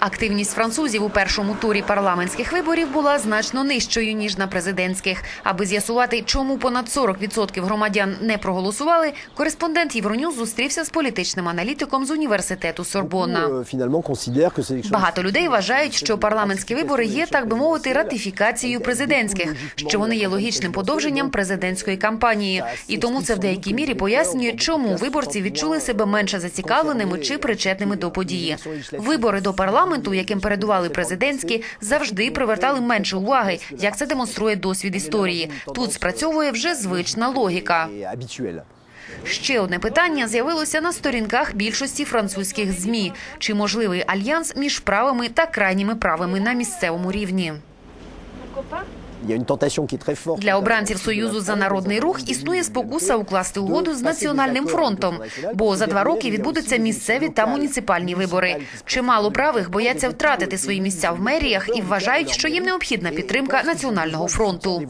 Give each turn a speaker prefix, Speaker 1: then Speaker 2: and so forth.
Speaker 1: Активність французів у першому турі парламентських виборів була значно нижчою ніж на президентських. Аби з'ясувати, чому понад 40% громадян не проголосували, кореспондент Євроньюз зустрівся з політичним аналітиком з університету Сорбонна.
Speaker 2: Euh,
Speaker 1: Багато людей вважають, що парламентські вибори є, так би мовити, ратифікацією президентських, що вони є логічним подовженням президентської кампанії, і тому це в деякій мірі пояснює, чому виборці відчули себе менше зацікавленими чи причетними до події. Вибори до парламенту, яким передували президентські, завжди привертали менше уваги, як це демонструє досвід історії. Тут спрацьовує вже звична логіка. Ще одне питання з'явилося на сторінках більшості французьких змі: чи можливий альянс між правими та крайніми правими на місцевому рівні? Для обранців союзу за народний рух існує спокуса укласти угоду з національним фронтом, бо за два роки відбудуться місцеві та муніципальні вибори. Чимало правих бояться втратити свої місця в меріях і вважають, що їм необхідна підтримка національного фронту.